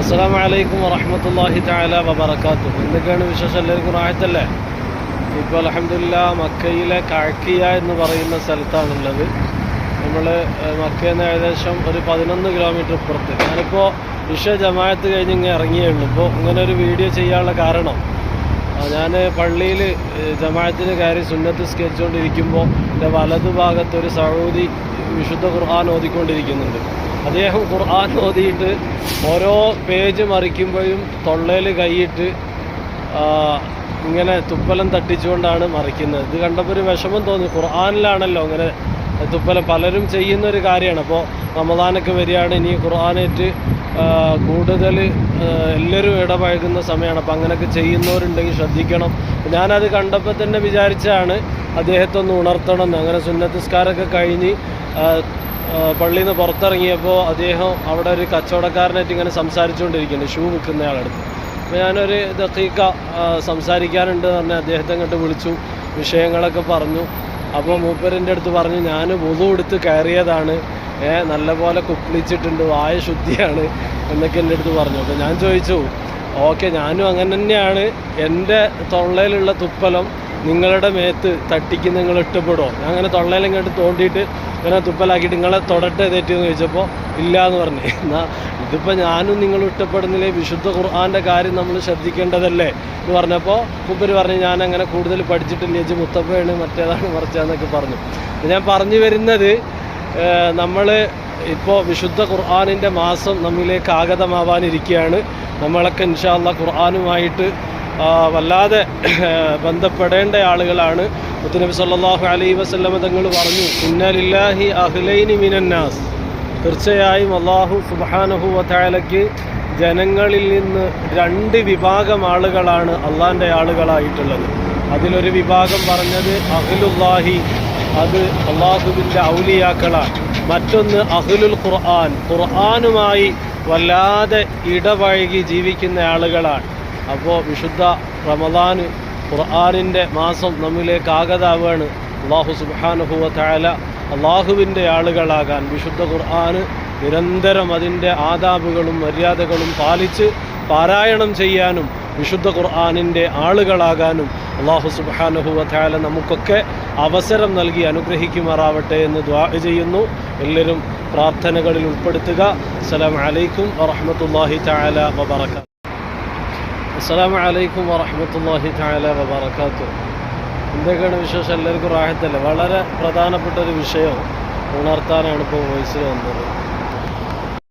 അസ്സാം വലൈക്കും വറഹമത്തല്ലാഹി താല വബർക്കാത്തു എന്തൊക്കെയാണ് വിശേഷം? എല്ലാവർക്കും റാഹത്തല്ലേ? ഇപ്പോൾ അലഹമില്ല മക്കയിലെ കാഴ്ക്കിയ എന്ന് പറയുന്ന സ്ഥലത്താണുള്ളത്. നമ്മൾ മക്കയിൽ നിന്ന് ഏകദേശം ഒരു പതിനൊന്ന് കിലോമീറ്റർ ഇപ്പുറത്ത് ഞാനിപ്പോൾ വിഷ ജമായത്ത് കഴിഞ്ഞ് ഇങ്ങനെ ഇറങ്ങിയേ ഉള്ളൂ ഇപ്പോൾ ഇങ്ങനെ ഒരു വീഡിയോ ചെയ്യാനുള്ള കാരണം ഞാൻ പള്ളിയിൽ ജമാഅത്തിന് കയറി സുന്നത്ത് സ്കെച്ചുകൊണ്ടിരിക്കുമ്പോൾ എന്റെ വലതു ഭാഗത്ത് ഒരു സൗദി വിശുദ്ധ ഖുർആൻ ഓതിക്കൊണ്ടിരിക്കുന്നുണ്ട്. അദ്ദേഹം ഖുർആൻ ഓതിയിട്ട് ഓരോ പേജ് മറിക്കുമ്പോഴും തൊള്ളയിൽ കൈയിട്ട് ഇങ്ങനെ തുപ്പലം തട്ടിച്ചുകൊണ്ടാണ് മറിക്കുന്നത്. ഇത് കണ്ടപ്പോൾ ഒരു വിഷമം തോന്നി. ഖുർആാനിലാണല്ലോ അങ്ങനെ തുപ്പലം. പലരും ചെയ്യുന്ന ഒരു കാര്യമാണ്. അപ്പോൾ റമദാനൊക്കെ വരികയാണ്. ഇനി ഖുർആാനേറ്റ് കൂടുതൽ എല്ലാവരും ഇടപഴകുന്ന സമയമാണ്. അപ്പോൾ അങ്ങനെയൊക്കെ ചെയ്യുന്നവരുണ്ടെങ്കിൽ ശ്രദ്ധിക്കണം. ഞാനത് കണ്ടപ്പോൾ തന്നെ വിചാരിച്ചാണ് അദ്ദേഹത്തെ ഒന്ന് ഉണർത്തണം അങ്ങനെ സുന്നത്തിസ്കാരമൊക്കെ കഴിഞ്ഞ് പള്ളിയിൽ നിന്ന് പുറത്തിറങ്ങിയപ്പോൾ അദ്ദേഹം അവിടെ ഒരു കച്ചവടക്കാരനായിട്ട് ഇങ്ങനെ സംസാരിച്ചുകൊണ്ടിരിക്കുന്നുണ്ട്. ഷൂ വിൽക്കുന്നയാളടുത്ത് അപ്പോൾ ഞാനൊരു ദക്കീക്ക സംസാരിക്കാനുണ്ട് എന്ന് പറഞ്ഞാൽ അദ്ദേഹത്തെ ഇങ്ങോട്ട് വിളിച്ചു. വിഷയങ്ങളൊക്കെ പറഞ്ഞു. അപ്പോൾ മൂപ്പരിന്റെ അടുത്ത് പറഞ്ഞു ഞാൻ വുളു എടുത്ത് കയറിയതാണ്. ഏ നല്ലപോലെ കുപ്പിളിച്ചിട്ടുണ്ട് വായ ശുദ്ധിയാണ് എന്നൊക്കെ എന്റെ അടുത്ത് പറഞ്ഞു. അപ്പോൾ ഞാൻ ചോദിച്ചു ഓക്കെ ഞാനും അങ്ങനെ തന്നെയാണ്. എന്റെ തൊള്ളയിലുള്ള തുപ്പലം നിങ്ങളുടെ മേത്ത് തട്ടിക്ക് നിങ്ങൾ ഇഷ്ടപ്പെടുമോ ഞാൻ അങ്ങനെ തൊള്ളയിലും ഇങ്ങോട്ട് തോണ്ടിയിട്ട് ഇങ്ങനെ തുപ്പലാക്കിയിട്ട് നിങ്ങളെ തൊടട്ടെ തെറ്റിയെന്ന് ചോദിച്ചപ്പോൾ ഇല്ല എന്ന് പറഞ്ഞു. എന്നാൽ ഇതിപ്പോൾ ഞാനും നിങ്ങൾ ഇഷ്ടപ്പെടുന്നില്ലേ? വിശുദ്ധ ഖുർആാന്റെ കാര്യം നമ്മൾ ശ്രദ്ധിക്കേണ്ടതല്ലേ? എന്ന് പറഞ്ഞപ്പോൾ മുപ്പര് പറഞ്ഞു ഞാൻ അങ്ങനെ കൂടുതൽ പഠിച്ചിട്ടില്ല ചേച്ചി മുത്തപ്പയാണ് മറ്റേതാണ് മറിച്ചതെന്നൊക്കെ പറഞ്ഞു. ഞാൻ പറഞ്ഞു വരുന്നത് നമ്മൾ ഇപ്പോൾ വിശുദ്ധ ഖുർആാനിന്റെ മാസം നമ്മിലേക്ക് ആഗതമാവാനിരിക്കുകയാണ് നമ്മളൊക്കെ ഇൻഷാല്ല ഖുർആാനുമായിട്ട് വല്ലാതെ ബന്ധപ്പെടേണ്ട ആളുകളാണ്. മുത്തുനബി സല്ലാഹു അലൈ വസല്ലമ തങ്ങൾ പറഞ്ഞു ഇന്നലില്ലാഹി അഹ്ലൈനി മിനന്നാസ്. തീർച്ചയായും അള്ളാഹു സുബാനഹു വതആലയ്ക്ക് ജനങ്ങളിൽ നിന്ന് രണ്ട് വിഭാഗം ആളുകളാണ് അള്ളാന്റെ ആളുകളായിട്ടുള്ളത്. അതിലൊരു വിഭാഗം പറഞ്ഞത് അഹ്ലുല്ലാഹി അത് അള്ളാഹുവിന്റെ ഔലിയാക്കളാണ്. മറ്റൊന്ന് അഹ്ലുൽ ഖുർആൻ. ഖുർആാനുമായി വല്ലാതെ ഇടപഴകി ജീവിക്കുന്ന ആളുകളാണ്. അപ്പോൾ വിശുദ്ധ റമദാൻ ഖുർആാനിന്റെ മാസം നമ്മിലേക്ക് ആഗതാവാണ്. അള്ളാഹു സുബാനുഹുവ താല അള്ളാഹുവിന്റെ ആളുകളാകാൻ വിശുദ്ധ ഖുർആൻ നിരന്തരം അതിന്റെ ആദാബുകളും മര്യാദകളും പാലിച്ച് പാരായണം ചെയ്യാനും വിശുദ്ധ ഖുർആാനിന്റെ ആളുകളാകാനും അള്ളാഹു സുബാനുഹുവ താല നമുക്കൊക്കെ അവസരം നൽകി അനുഗ്രഹിക്കുമാറാവട്ടെ എന്ന് ദ്വാ ചെയ്യുന്നു. എല്ലാവരും പ്രാർത്ഥനകളിൽ ഉൾപ്പെടുത്തുക. അസ്സലാമു അലൈക്കും വറഹ്മത്തുള്ളാഹി തആല വബറകാതുഹു അസ്സലാമു വലൈക്കും വറഹ്മത്തുള്ളാഹി താല വബറകാതുഹു. എന്തൊക്കെയാണ് വിശേഷം? എല്ലാവർക്കും റാഹത്തല്ലേ? വളരെ പ്രധാനപ്പെട്ട ഒരു വിഷയം ഉണർത്താനാണ് ഇപ്പോൾ വോയിസിൽ വന്നത്.